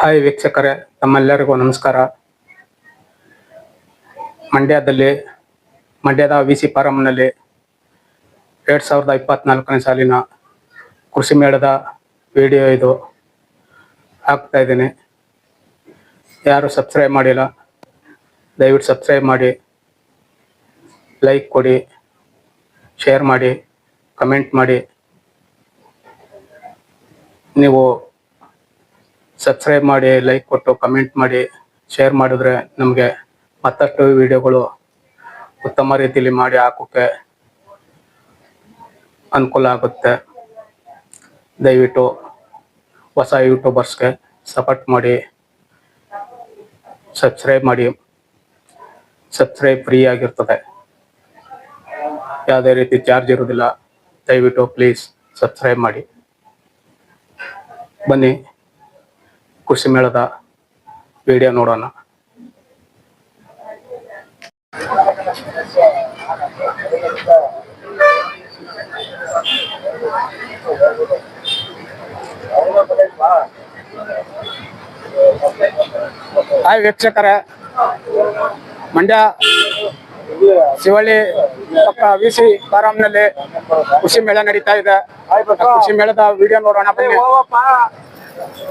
Hi ವೀಕ್ಷಕರೇ, ತಮ್ಮೆಲ್ಲರಿಗೂ ನಮಸ್ಕಾರ. ಮಂಡ್ಯದಲ್ಲಿ, ಮಂಡ್ಯದ ವಿ ಸಿ ಫಾರಂನಲ್ಲಿ ಎರಡು ಸಾವಿರದ ಇಪ್ಪತ್ನಾಲ್ಕನೇ ಸಾಲಿನ ಕೃಷಿ ಮೇಳದ ವಿಡಿಯೋ ಇದು ಹಾಕ್ತಾ ಇದ್ದೀನಿ. ಯಾರು ಸಬ್ಸ್ಕ್ರೈಬ್ ಮಾಡಿಲ್ಲ, ದಯವಿಟ್ಟು ಸಬ್ಸ್ಕ್ರೈಬ್ ಮಾಡಿ, ಲೈಕ್ ಕೊಡಿ, ಶೇರ್ ಮಾಡಿ, ಕಮೆಂಟ್ ಮಾಡಿ. ನೀವು ಸಬ್ಸ್ಕ್ರೈಬ್ ಮಾಡಿ ಲೈಕ್ ಕೊಟ್ಟು ಕಮೆಂಟ್ ಮಾಡಿ ಶೇರ್ ಮಾಡಿದ್ರೆ ನಮಗೆ ಮತ್ತಷ್ಟು ವಿಡಿಯೋಗಳು ಉತ್ತಮ ರೀತಿಯಲ್ಲಿ ಮಾಡಿ ಹಾಕೋಕ್ಕೆ ಅನುಕೂಲ ಆಗುತ್ತೆ. ದಯವಿಟ್ಟು ಹೊಸ ಯೂಟ್ಯೂಬರ್ಸ್ಗೆ ಸಪೋರ್ಟ್ ಮಾಡಿ ಸಬ್ಸ್ಕ್ರೈಬ್ ಮಾಡಿ. ಸಬ್ಸ್ಕ್ರೈಬ್ ಫ್ರೀ ಆಗಿರ್ತದೆ. ಯಾವುದೇ ರೀತಿ ಚಾರ್ಜ್ ಇರೋದಿಲ್ಲ. ದಯವಿಟ್ಟು ಪ್ಲೀಸ್ ಸಬ್ಸ್ಕ್ರೈಬ್ ಮಾಡಿ. ಬನ್ನಿ. ಕೃಷಿ ಮೇಳದ ವಿಡಿಯೋ ನೋಡೋಣ. ಹಾಯ್ ವೀಕ್ಷಕರೇ. ಮಂಡ್ಯ ಶಿವಳ್ಳಿ ಪಕ್ಕ ವಿ ಸಿ ಫಾರಂನಲ್ಲಿ ಕೃಷಿ ಮೇಳ ನಡೀತಾ ಇದೆ. ಕೃಷಿ ಮೇಳದ ವಿಡಿಯೋ ನೋಡೋಣ ಬನ್ನಿ.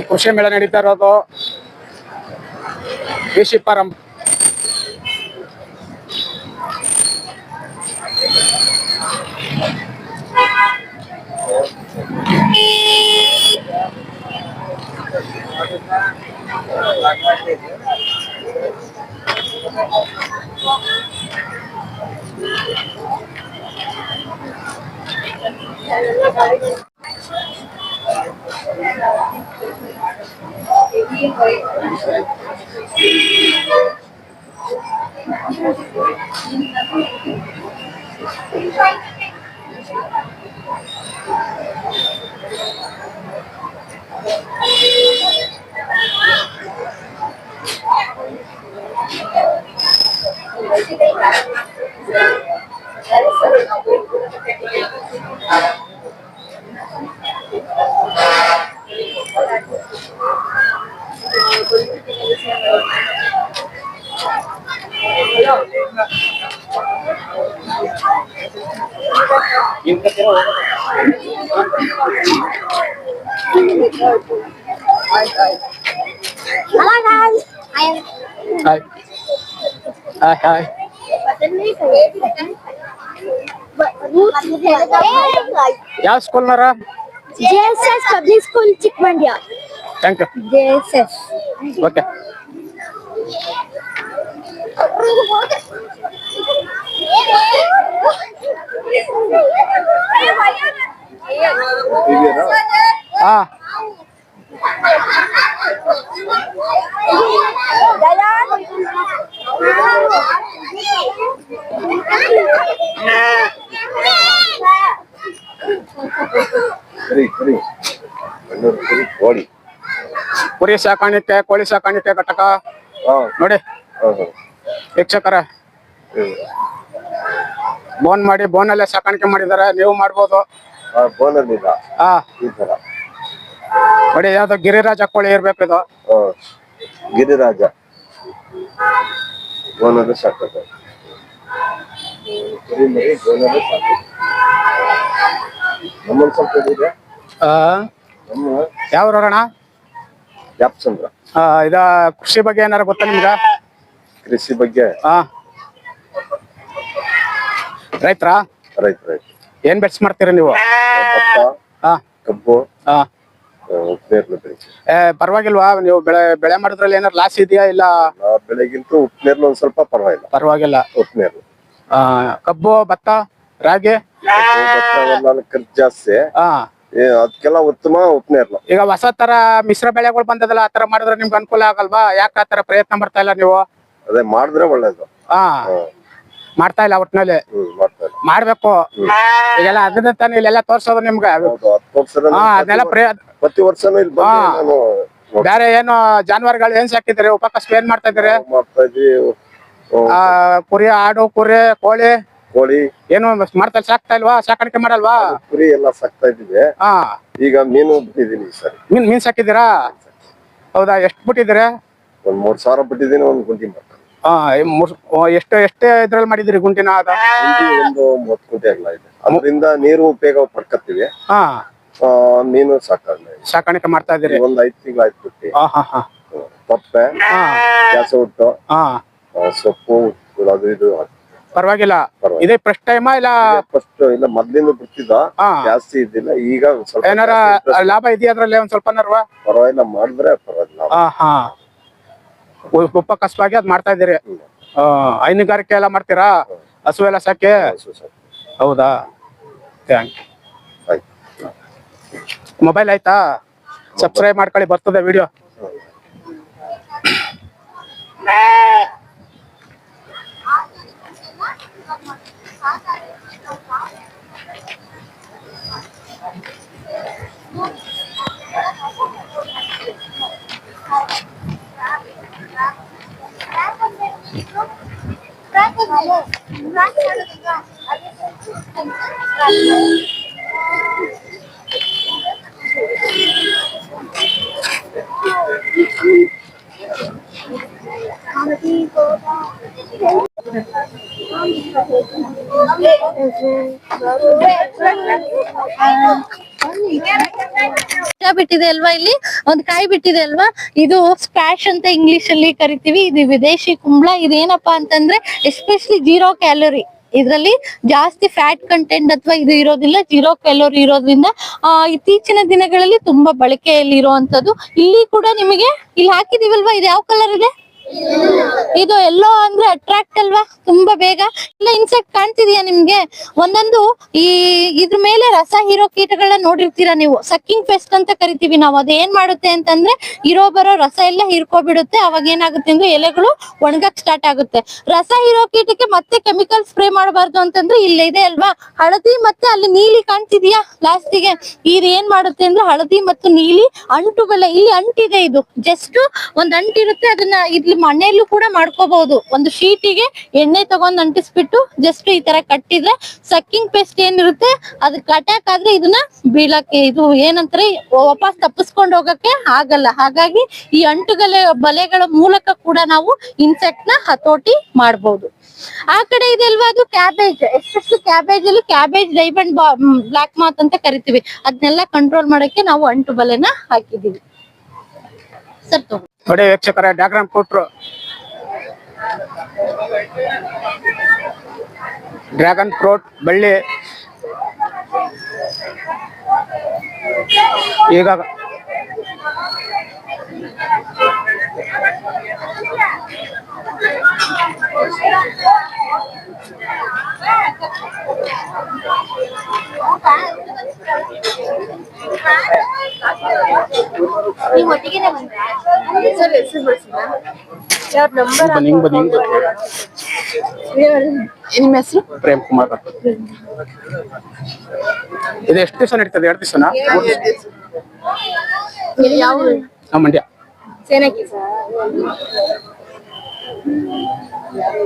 ಈ ಕೃಷಿ ಮೇಳ ನಡೀತಾ ಇರೋದು V C farm Hello guys, I am hi hi hi ಯಾವ ಸ್ಕೂಲ್ನಾರ JSS Public School Chikmandia. Thank you JSS. Okay ಹಾ ಸರಿ ಸರಿ ಕಣ್ಣೂರು ಸರಿ ಕೋಳಿ ಕುರಿ ಸಾಕಾಣಿಕೆ ಕೋಳಿ ಸಾಕಾಣಿಕೆ ಘಟಕ ಹಾ ನೋಡಿ ಹೌದು ವೀಕ್ಷಕರ. ಬೋನ್ ಮಾಡಿ ಬೋನಲ್ಲೇ ಸಾಕಾಣಿಕೆ ಮಾಡಿದಾರೆ ನೀವು ಮಾಡ್ಬೋದು. ಹಾ ನೋಡಿ ಯಾವ್ದು ಗಿರಿರಾಜ ಕೋಳಿ ಇರ್ಬೇಕು ಇದು. ಗಿರಿರಾಜ. ಬೋನಲ್ಲಿ ಯಾವ ಆ, ಇದ ಕೃಷಿ ಬಗ್ಗೆ ಏನಾರ ಗೊತ್ತಾ ನಿಮ್ಗ? ಕೃಷಿ ಬಗ್ಗೆ? ಹಾ. ರೈತರ? ರೈತ ರೈತ. ಏನ್ ಬೆಟ್ಸ್ ಮಾಡ್ತೀರಾ ನೀವು? ಭತ್ತ ಹಾ. ಕಬ್ಬು? ಹಾ. ಬೆಳಿತೀವಿ ಏ ಪರವಾಗಿಲ್ವಾ? ನೀವು ಬೆಳೆ ಬೆಳೆ ಮಾಡಿದ್ರಲ್ಲಿ ಏನಾರು ಲಾಸ್ ಇದೆಯಾ ಇಲ್ಲ? ಆ ಬೆಳೆಗಿಂತ ಉಪ್ನೇರ್ಲು ಒಂದ್ ಸ್ವಲ್ಪ ಪರವಾಗಿಲ್ಲ. ಪರವಾಗಿಲ್ಲ. ಉಪ್ನೇರ್ಲು ಆ, ಕಬ್ಬು ಭತ್ತ ರಾಗಿ? ಕಬ್ಬು ಭತ್ತ ಖರ್ಚು ಜಾಸ್ತಿ. ಹಾ. ಏ ಅದಕ್ಕೆಲ್ಲ ಉತ್ತಮ ಉಪ್ನೇರ್ಲು ಈಗ ಹೊಸ ತರ ಮಿಶ್ರ ಬೆಳೆಗಳು ಬಂದದಲ್ಲ ಆತರ ಮಾಡಿದ್ರೆ ನಿಮ್ಗೆ ಅನುಕೂಲ ಆಗಲ್ವಾ? ಯಾಕೆ ಆತರ ಪ್ರಯತ್ನ ಮಾಡ್ತಾ ಇಲ್ಲ ನೀವು? ಅದೇ ಮಾಡಿದ್ರೆ ಒಳ್ಳೇದು. ಹಾ ಮಾಡ್ತಾ ಇಲ್ಲ ಒಟ್ನಲ್ಲಿ. ಹ್ಮ್ ಮಾಡ್ತಾ ಇಲ್ಲ. ಮಾಡ್ಬೇಕು. ಈಗೆಲ್ಲ ಅದನ್ನ ತಾನೇ ಇಲ್ಲೆಲ್ಲ ತೋರ್ಸೋದು ನಿಮ್ಗೆ. ಹೌದು ಹತ್ತು ವರ್ಷ ಹಾ ಅದನ್ನೆಲ್ಲ ಪ್ರಯ ಪ್ರತಿ ವರ್ಷನೂ ಇಲ್ಲಿ ಬಂದು ಹಾ. ನಾನು ನೋಡ್- ಬೇರೆ ಏನು ಜಾನುವಾರುಗಳು ಏನ್ ಸಾಕಿದ್ರಿ ಉಪಕಸಬು ಏನ್ ಮಾಡ್ತಾ ಇದ್ರಿ ಮಾಡ್ತಾ ಇದ್ವಿ. ಆ ಕುರಿ ಆಡು ಕುರಿ ಕೋಳಿ. ಕೋಳಿ. ಏನು ಮಾಡ್ತಾ ಸಾಕ್ತಾ ಇಲ್ವಾ? ಸಾಕಾಣಿಕೆ ಮಾಡಲ್ವಾ? ಕುರಿ ಎಲ್ಲ ಸಾಕ್ತಾ ಇದ್ವಿ ಹಾ ಈಗ ಮೀನು ಬಿಟ್ಟಿದೀನಿ ಈ ಸರಿ. ಮೀನ್ ಮೀನ್ ಸಾಕಿದ್ದೀರಾ? ಹೌದಾ ಎಷ್ಟು ಬಿಟ್ಟಿದ್ದೀರಾ? ಒಂದ್ ಮೂರ್ ಸಾವಿರ ಬಿಟ್ಟಿದ್ದೀನಿ ಒಂದ್ ಗುಂಡಿ ಮಾಡ್ತೀನಿ ಹಾ ಎಷ್ಟು ಎಷ್ಟೇ ಇದ್ರಲ್ಲಿ ಮಾಡಿದ್ರಿ ಗುಂಟಿನ ಒಂದು ಮೂವತ್ತು ಗುಂಟೆ ಎಲ್ಲ ಇದೆ. ಅದರಿಂದ ನೀರು ಉಪಯೋಗ ಪಡ್ಕತ್ತೀವಿ. ಹಾ ಆ, ಮೀನು ಸಾಕಾಗ್ಲ ಸಾಕಾಣಿಕೆ ಮಾಡ್ತಾ ಇದ್ದೀರಿ? ಒಂದ್ ಐದ್ ತಿಂಗಳು ಆಯ್ತು ಬಿಟ್ಟು ಹಾ ಹಾ. ಹಾ ಪಪ್ಪೆ ಹಾ ಗ್ಯಾಸ ಉಟ್ಟು ಹಾ ಆ, ಸೊಪ್ಪು ಅದು ಇದು ಪರವಾಗಿಲ್ಲ. ಪರವಾಗಿಲ್ಲ. ಇದೇ ಫಸ್ಟ್ ಟೈಮಾ ಇಲ್ಲ? ಫಸ್ಟ್ ಇಲ್ಲ ಮೊದ್ಲಿಂದ ಬಿಡ್ತಿದ್ದ. ಹಾ ಜಾಸ್ತಿ ಇದ್ದಿಲ್ಲ. ಈಗ ಒಂದ್ ಸ್ವಲ್ಪ ಏನಾರ ಜಾಸ್ತಿ interest ಲಾಭ ಇದೆಯಾ ಅದ್ರಲ್ಲಿ? ಒಂದ್ ಸ್ವಲ್ಪ ಪರವಾಗಿಲ್ಲ ಮಾಡಿದ್ರೆ ಪರವಾಗಿಲ್ಲ. ಹಾ ಹಾ. ಉ- ಕಷ್ಟವಾಗಿ ಅದ್ ಮಾಡ್ತಾ ಇದ್ದೀರಿ. ಆ, ಹೈನುಗಾರಿಕೆ ಎಲ್ಲ ಮಾಡ್ತೀರಾ? ಹಸು ಎಲ್ಲ ಸಾಕೆ? ಹೌದಾ? ಥ್ಯಾಂಕ್ ಮೊಬೈಲ್ ಆಯ್ತಾ. ಸಬ್ಸ್ಕ್ರೈಬ್ ಮಾಡ್ಕೊಳ್ಳಿ ಬರ್ತದೆ ವಿಡಿಯೋ ಗಿಡ ಬಿಟ್ಟಿದೆ ಅಲ್ವಾ ಇಲ್ಲಿ? ಒಂದ್ ಕಾಯಿ ಬಿಟ್ಟಿದೆ ಅಲ್ವಾ? ಇದು ಸ್ಕ್ವಾಶ್ ಅಂತ ಇಂಗ್ಲಿಷ್ ಅಲ್ಲಿ ಕರಿತೀವಿ. ಇದು ವಿದೇಶಿ ಕುಂಬಳ. ಇದೇನಪ್ಪಾ ಅಂತಂದ್ರೆ ಎಸ್ಪೆಷಲಿ ಜೀರೋ ಕ್ಯಾಲೋರಿ ಇದ್ರಲ್ಲಿ ಜಾಸ್ತಿ ಫ್ಯಾಟ್ ಕಂಟೆಂಟ್ ಅಥವಾ ಇದು ಇರೋದಿಲ್ಲ ಜೀರೋ ಕ್ಯಾಲೋರಿ ಇರೋದ್ರಿಂದ, ಆ, ಇತ್ತೀಚಿನ ದಿನಗಳಲ್ಲಿ ತುಂಬಾ ಬಳಕೆಯಲ್ಲಿ ಇರುವಂತದ್ದು ಇಲ್ಲಿ ಕೂಡ ನಿಮಗೆ, ಇಲ್ಲಿ ಹಾಕಿದೀವಲ್ವಾ? ಇದು ಯಾವ ಕಲರ್ ಇದೆ? ಇದು ಎಲ್ಲೋ ಅಂದ್ರೆ ಅಟ್ರಾಕ್ಟ್ ಅಲ್ವಾ? ತುಂಬಾ ಬೇಗ. ಇಲ್ಲ ಇನ್ಸೆಕ್ಟ್ ಕಾಣ್ತಿದ್ಯಾ ನಿಮ್ಗೆ? ಒಂದೊಂದು ಈ ಇದ್ರ ಮೇಲೆ ರಸ ಹೀರೋ ಕೀಟಗಳನ್ನ ನೋಡಿರ್ತೀರಾ ನೀವು? ಸಕ್ಕಿಂಗ್ ಪೆಸ್ಟ್ ಅಂತ ಕರಿತೀವಿ ನಾವು. ಅದು ಏನ್ ಮಾಡುತ್ತೆ ಅಂತಂದ್ರೆ ಇರೋ ಬರೋ ರಸ ಎಲ್ಲ ಹೀರ್ಕೊಬಿಡುತ್ತೆ. ಅವಾಗ ಏನಾಗುತ್ತೆ ಅಂದ್ರೆ ಎಲೆಗಳು ಒಣಗಕ್ ಸ್ಟಾರ್ಟ್ ಆಗುತ್ತೆ. ರಸ ಹೀರೋ ಕೀಟಕ್ಕೆ ಮತ್ತೆ ಕೆಮಿಕಲ್ ಸ್ಪ್ರೇ ಮಾಡಬಾರ್ದು ಅಂತಂದ್ರೆ ಇಲ್ಲ, ಇದೆ ಅಲ್ವಾ? ಹಳದಿ ಮತ್ತೆ ಅಲ್ಲಿ ನೀಲಿ ಕಾಣ್ತಿದ್ಯಾ ಲಾಸ್ಟಿಗೆ ಇದು ಏನ್ ಮಾಡುತ್ತೆ ಅಂದ್ರೆ ಹಳದಿ ಮತ್ತು ನೀಲಿ ಅಂಟು ಇಲ್ಲಿ ಅಂಟಿದೆ ಇದು. ಜಸ್ಟ್ ಒಂದ್ ಅಂಟಿರುತ್ತೆ, ಅದನ್ನ ಇಲ್ಲಿ ಮನೆಯಲ್ಲೂ ಕೂಡ ಮಾಡ್ಕೋಬಹುದು. ಒಂದು ಶೀಟಿಗೆ ಎಣ್ಣೆ ತಗೊಂಡ್ ಅಂಟಿಸ್ಬಿಟ್ಟು ಜಸ್ಟ್ ಈ ತರ ಕಟ್ಟಿದ್ರೆ ಸಕ್ಕಿಂಗ್ ಪೇಸ್ಟ್ ಏನಿರುತ್ತೆ ಅದಕ್ಕೆ ಅಟ್ಯಾಕ್ ಆದ್ರೆ ಇದನ್ನ ಬೀಳಕ್ಕೆ ಇದು ಏನಂತಾರೆ, ವಾಪಸ್ ತಪ್ಪಿಸ್ಕೊಂಡು ಹೋಗಕ್ಕೆ ಆಗಲ್ಲ. ಹಾಗಾಗಿ ಈ ಅಂಟುಗಲೆ ಬಲೆಗಳ ಮೂಲಕ ಕೂಡ ನಾವು ಇನ್ಸೆಕ್ಟ್ನ ಹತೋಟಿ ಮಾಡಬಹುದು ಆ ಕಡೆ ಇದೆಲ್ವಾ ಅದು ಕ್ಯಾಬೇಜ್ ಎಸ್ಪೆಷಲಿ ಕ್ಯಾಬೇಜ್ ಅಲ್ಲಿ ಕ್ಯಾಬೇಜ್ ಡೈಮಂಡ್ ಬ್ಲಾಕ್ ಮಾತ್ ಅಂತ ಕರಿತೀವಿ. ಅದನ್ನೆಲ್ಲ ಕಂಟ್ರೋಲ್ ಮಾಡಕ್ಕೆ ನಾವು ಅಂಟು ಬಲೆನ ಹಾಕಿದೀವಿ ಸರ್ ನೋಡಿ ವೀಕ್ಷಕರ ಡ್ಯಾಗ್ರಾಮ್ ಫ್ರೂಟ್ ಡ್ರ್ಯಾಗನ್ ಫ್ರೂಟ್ ಬಳ್ಳಿ ಈಗ ನೀವು ಒಟ್ಟಿಗೆನೆ? ಸರ್, ಹೆಸರು? ಹಿಂಗ್ ಬನ್ನಿ ಹಿಂಗ್ ಹೆಸರು ಪ್ರೇಮ್ ಕುಮಾರ್. ಇದು ಎಷ್ಟು ದಿವಸ ನಡೀತದೆ ಎರಡು ದಿವಸನಾ ಯಾವ ಊರು? ಮಂಡ್ಯ ಸೇನಕ್ಕೆ ಸರ್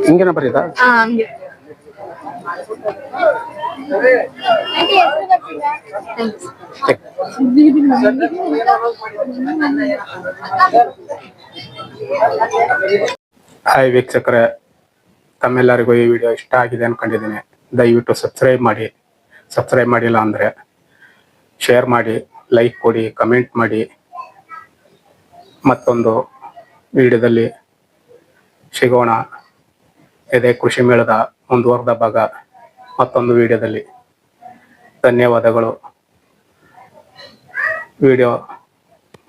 ಹಿಂಗೇನ ಬರೀದಾ ಹಾಯ್ ವೀಕ್ಷಕರೇ, ತಮ್ಮೆಲ್ಲರಿಗೂ ಈ ವಿಡಿಯೋ ಇಷ್ಟ ಆಗಿದೆ ಅನ್ಕೊಂಡಿದ್ದೀನಿ. ದಯವಿಟ್ಟು ಸಬ್ಸ್ಕ್ರೈಬ್ ಮಾಡಿ. ಸಬ್ಸ್ಕ್ರೈಬ್ ಮಾಡಿಲ್ಲ ಅಂದರೆ ಶೇರ್ ಮಾಡಿ ಲೈಕ್ ಕೊಡಿ ಕಮೆಂಟ್ ಮಾಡಿ. ಮತ್ತೊಂದು ವಿಡಿಯೋದಲ್ಲಿ ಸಿಗೋಣ. ಇದೇ ಕೃಷಿ ಮೇಳದ ಮುಂದುವರೆದ ಭಾಗ ಮತ್ತೊಂದು ವಿಡಿಯೋದಲ್ಲಿ. ಧನ್ಯವಾದಗಳು. ವಿಡಿಯೋ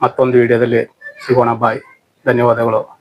ಮತ್ತೊಂದು ವಿಡಿಯೋದಲ್ಲಿ ಸಿಗೋಣ. ಬಾಯ್ ಧನ್ಯವಾದಗಳು.